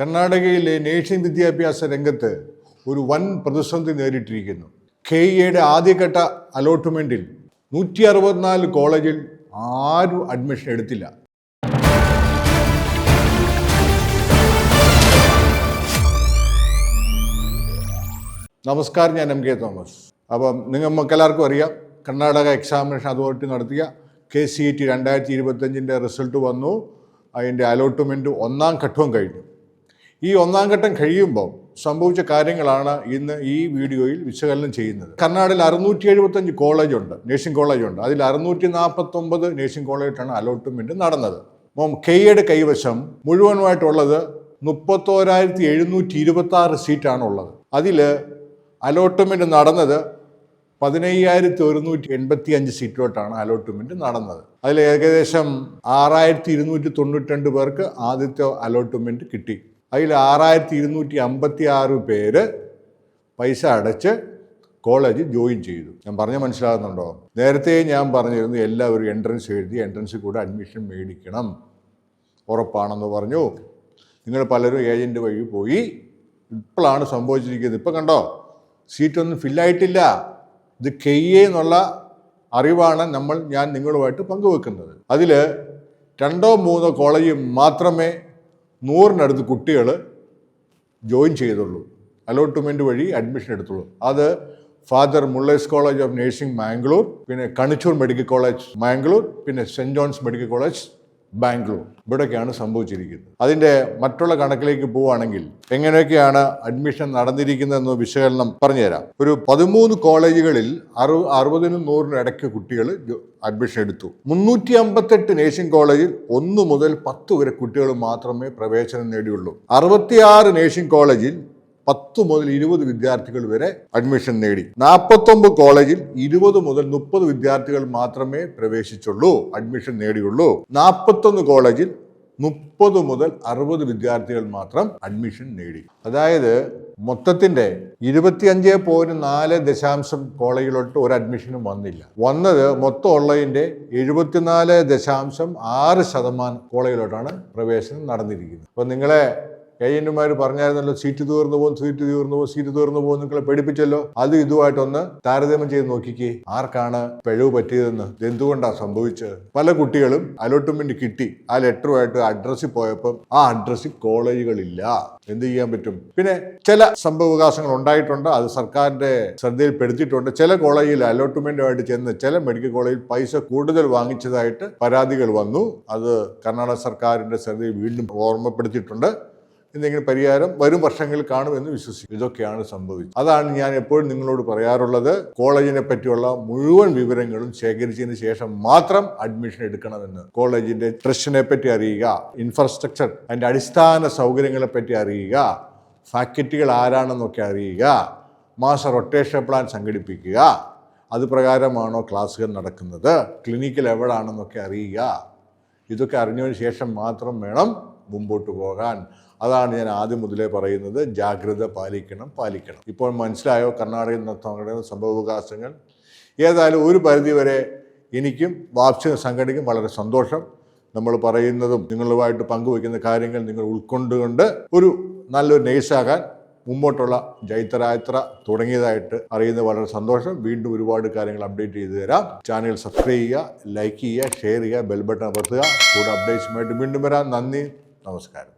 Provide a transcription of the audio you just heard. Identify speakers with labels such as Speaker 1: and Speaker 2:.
Speaker 1: കർണാടകയിലെ നേഴ്സിംഗ് വിദ്യാഭ്യാസ രംഗത്ത് ഒരു വൻ പ്രതിസന്ധി നേരിട്ടിരിക്കുന്നു. കെ ഇയുടെ ആദ്യഘട്ട അലോട്ട്മെന്റിൽ നൂറ്റി അറുപത്തിനാല് കോളേജിൽ ആരും അഡ്മിഷൻ എടുത്തില്ല. നമസ്കാരം ഞാൻ എം കെ തോമസ്. അപ്പം നിങ്ങൾ മക്കെല്ലാവർക്കും അറിയാം കർണാടക എക്സാമിനേഷൻ അതോറിറ്റി നടത്തിയ കെ സി ഇ ടി രണ്ടായിരത്തി ഇരുപത്തഞ്ചിന്റെ റിസൾട്ട് വന്നു. അതിന്റെ അലോട്ട്മെന്റ് ഒന്നാം ഘട്ടവും കഴിഞ്ഞു. ഈ ഒന്നാം ഘട്ടം കഴിയുമ്പോൾ സംഭവിച്ച കാര്യങ്ങളാണ് ഇന്ന് ഈ വീഡിയോയിൽ വിശകലനം ചെയ്യുന്നത്. കർണാടകയിൽ അറുന്നൂറ്റി എഴുപത്തഞ്ച് കോളേജുണ്ട് നേഴ്സിംഗ് കോളേജുണ്ട്. അതിൽ അറുന്നൂറ്റി നാൽപ്പത്തൊമ്പത് നേഴ്സിംഗ് കോളേജിലാണ് അലോട്ട്മെന്റ് നടന്നത്. അപ്പം കെയുടെ കൈവശം മുഴുവനുമായിട്ടുള്ളത് മുപ്പത്തോരായിരത്തി എഴുന്നൂറ്റി ഇരുപത്തി ആറ് സീറ്റാണ് ഉള്ളത് അതിൽ അലോട്ട്മെന്റ് നടന്നത് പതിനയ്യായിരത്തി ഒരുന്നൂറ്റി എൺപത്തി അഞ്ച് സീറ്റിലോട്ടാണ് അലോട്ട്മെന്റ് നടന്നത്. അതിൽ ഏകദേശം ആറായിരത്തി ഇരുന്നൂറ്റി തൊണ്ണൂറ്റി രണ്ട് പേർക്ക് ആദ്യത്തെ അലോട്ട്മെന്റ് കിട്ടി. അതിൽ ആറായിരത്തി ഇരുന്നൂറ്റി അമ്പത്തി ആറ് പേര് പൈസ അടച്ച് കോളേജ് ജോയിൻ ചെയ്തു. ഞാൻ പറഞ്ഞ മനസ്സിലാകുന്നുണ്ടോ? നേരത്തെ ഞാൻ പറഞ്ഞിരുന്നു എല്ലാവരും എൻട്രൻസ് എഴുതി എൻട്രൻസിൽ കൂടെ അഡ്മിഷൻ മേടിക്കണം. ഉറപ്പാണെന്ന് പറഞ്ഞു. നിങ്ങൾ പലരും ഏജന്റ് വഴി പോയി. ഇപ്പോഴാണ് സംഭവിച്ചിരിക്കുന്നത്. ഇപ്പം കണ്ടോ? സീറ്റൊന്നും ഫില്ലായിട്ടില്ല ഇത് കെയ്യേ എന്നുള്ള അറിവാണ് നമ്മൾ ഞാൻ നിങ്ങളുമായിട്ട് പങ്കുവെക്കുന്നത്. അതിൽ രണ്ടോ മൂന്നോ കോളേജ് മാത്രമേ നൂറിനടുത്ത് കുട്ടികൾ ജോയിൻ ചെയ്തുള്ളൂ. അലോട്ട്മെന്റ് വഴി അഡ്മിഷൻ എടുത്തുള്ളൂ. അത് father Muller's college of nursing Mangalore പിന്നെ കണിച്ചൂർ മെഡിക്കൽ കോളേജ് മാംഗ്ലൂർ പിന്നെ സെന്റ് ജോൺസ് മെഡിക്കൽ കോളേജ് ബാംഗ്ലൂർ. ഇവിടെയൊക്കെയാണ് സംഭവിച്ചിരിക്കുന്നത്. അതിന്റെ മറ്റുള്ള കണക്കിലേക്ക് പോവുകയാണെങ്കിൽ എങ്ങനെയൊക്കെയാണ് അഡ്മിഷൻ നടന്നിരിക്കുന്നതെന്ന് വിശകലനം പറഞ്ഞുതരാം. ഒരു പതിമൂന്ന് കോളേജുകളിൽ അറു അറുപതിനും നൂറിനും ഇടയ്ക്ക് കുട്ടികൾ അഡ്മിഷൻ എടുത്തു. മുന്നൂറ്റി അമ്പത്തെട്ട് നേഴ്സിംഗ് കോളേജിൽ ഒന്ന് മുതൽ പത്ത് വരെ കുട്ടികൾ മാത്രമേ പ്രവേശനം നേടിയുള്ളൂ. അറുപത്തിയാറ് നേഴ്സിംഗ് കോളേജിൽ പത്ത് മുതൽ ഇരുപത് വിദ്യാർത്ഥികൾ വരെ അഡ്മിഷൻ നേടി. നാൽപ്പത്തൊമ്പത് കോളേജിൽ ഇരുപത് മുതൽ മുപ്പത് വിദ്യാർത്ഥികൾ മാത്രമേ പ്രവേശിച്ചുള്ളൂ അഡ്മിഷൻ നേടിയുള്ളൂ. നാൽപ്പത്തൊന്ന് കോളേജിൽ മുപ്പത് മുതൽ അറുപത് വിദ്യാർത്ഥികൾ മാത്രം അഡ്മിഷൻ നേടി. അതായത് മൊത്തത്തിന്റെ ഇരുപത്തിയഞ്ച് പോയിന്റ് നാല് ദശാംശം കോളേജിലോട്ട് ഒരു അഡ്മിഷനും വന്നില്ല. വന്നത് മൊത്തം ഉള്ളതിന്റെ എഴുപത്തിനാല് ദശാംശം ആറ് ശതമാനം കോളേജിലോട്ടാണ് പ്രവേശനം നടന്നിരിക്കുന്നത്. അപ്പൊ നിങ്ങളെ ഏജന്റുമാർ പറഞ്ഞായിരുന്നല്ലോ സീറ്റ് തീർന്നു പോകും സീറ്റ് തീർന്നു പോകും സീറ്റ് തീർന്നു പോകും നിങ്ങളെ പഠിപ്പിച്ചല്ലോ അത് ഇതുമായിട്ടൊന്ന് താരതമ്യം ചെയ്ത് നോക്കിക്കേ ആർക്കാണ് പിഴവ് പറ്റിയതെന്ന് എന്തുകൊണ്ടാണ് സംഭവിച്ചത്? പല കുട്ടികളും അലോട്ട്മെന്റ് കിട്ടി ആ ലെറ്ററുമായിട്ട് അഡ്രസ്സിൽ പോയപ്പം ആ അഡ്രസ്സിൽ കോളേജുകളില്ല. എന്ത് ചെയ്യാൻ പറ്റും? പിന്നെ ചില സംഭവവികാസങ്ങൾ ഉണ്ടായിട്ടുണ്ട് അത് സർക്കാരിന്റെ ശ്രദ്ധയിൽപ്പെടുത്തിയിട്ടുണ്ട്. ചില കോളേജിൽ അലോട്ട്മെന്റുമായിട്ട് ചെന്ന് ചില മെഡിക്കൽ കോളേജിൽ പൈസ കൂടുതൽ വാങ്ങിച്ചതായിട്ട് പരാതികൾ വന്നു. അത് കർണാടക സർക്കാരിന്റെ ശ്രദ്ധയിൽ വീണ്ടും ഓർമ്മപ്പെടുത്തിയിട്ടുണ്ട്. എന്തെങ്കിലും പരിഹാരം വരും വർഷങ്ങളിൽ കാണുമെന്ന് വിശ്വസിക്കും. ഇതൊക്കെയാണ് സംഭവിച്ചത്. അതാണ് ഞാൻ എപ്പോഴും നിങ്ങളോട് പറയാറുള്ളത്. കോളേജിനെ പറ്റിയുള്ള മുഴുവൻ വിവരങ്ങളും ശേഖരിച്ചതിന് ശേഷം മാത്രം അഡ്മിഷൻ എടുക്കണമെന്ന്. കോളേജിന്റെ ട്രസ്റ്റിനെ പറ്റി അറിയുക ഇൻഫ്രാസ്ട്രക്ചർ അതിന്റെ അടിസ്ഥാന സൗകര്യങ്ങളെ പറ്റി അറിയുക ഫാക്കൽറ്റികൾ ആരാണെന്നൊക്കെ അറിയുക മാസ റൊട്ടേഷൻ പ്ലാൻ സംഘടിപ്പിക്കുക അത് പ്രകാരമാണോ ക്ലാസ്സുകൾ നടക്കുന്നത് ക്ലിനിക്കിൽ എവിടാണെന്നൊക്കെ അറിയുക. ഇതൊക്കെ അറിഞ്ഞതിന് ശേഷം മാത്രം വേണം മുമ്പോട്ട് പോകാൻ. അതാണ് ഞാൻ ആദ്യം മുതലേ പറയുന്നത്. ജാഗ്രത പാലിക്കണം പാലിക്കണം. ഇപ്പോൾ മനസ്സിലായോ? കർണാടകയിൽ നടത്തുന്ന സംഭവവികാസങ്ങൾ ഏതായാലും ഒരു പരിധിവരെ എനിക്കും വാപ്സി സംഘടനയ്ക്കും വളരെ സന്തോഷം. നമ്മൾ പറയുന്നതും നിങ്ങളുമായിട്ട് പങ്കുവയ്ക്കുന്ന കാര്യങ്ങൾ നിങ്ങൾ ഉൾക്കൊണ്ടുകൊണ്ട് ഒരു നല്ലൊരു നൈസാകാൻ മുമ്പോട്ടുള്ള ജൈത്രയാത്ര തുടങ്ങിയതായിട്ട് അറിയുന്നത് വളരെ സന്തോഷം. വീണ്ടും ഒരുപാട് കാര്യങ്ങൾ അപ്ഡേറ്റ് ചെയ്തു തരാം. ചാനൽ സബ്സ്ക്രൈബ് ചെയ്യുക ലൈക്ക് ചെയ്യുക ഷെയർ ചെയ്യുക ബെൽ ബട്ടൺ അമർത്തുക. കൂടെ അപ്ഡേറ്റ്സുമായിട്ട് വീണ്ടും വരാം. നന്ദി. നമസ്കാരം.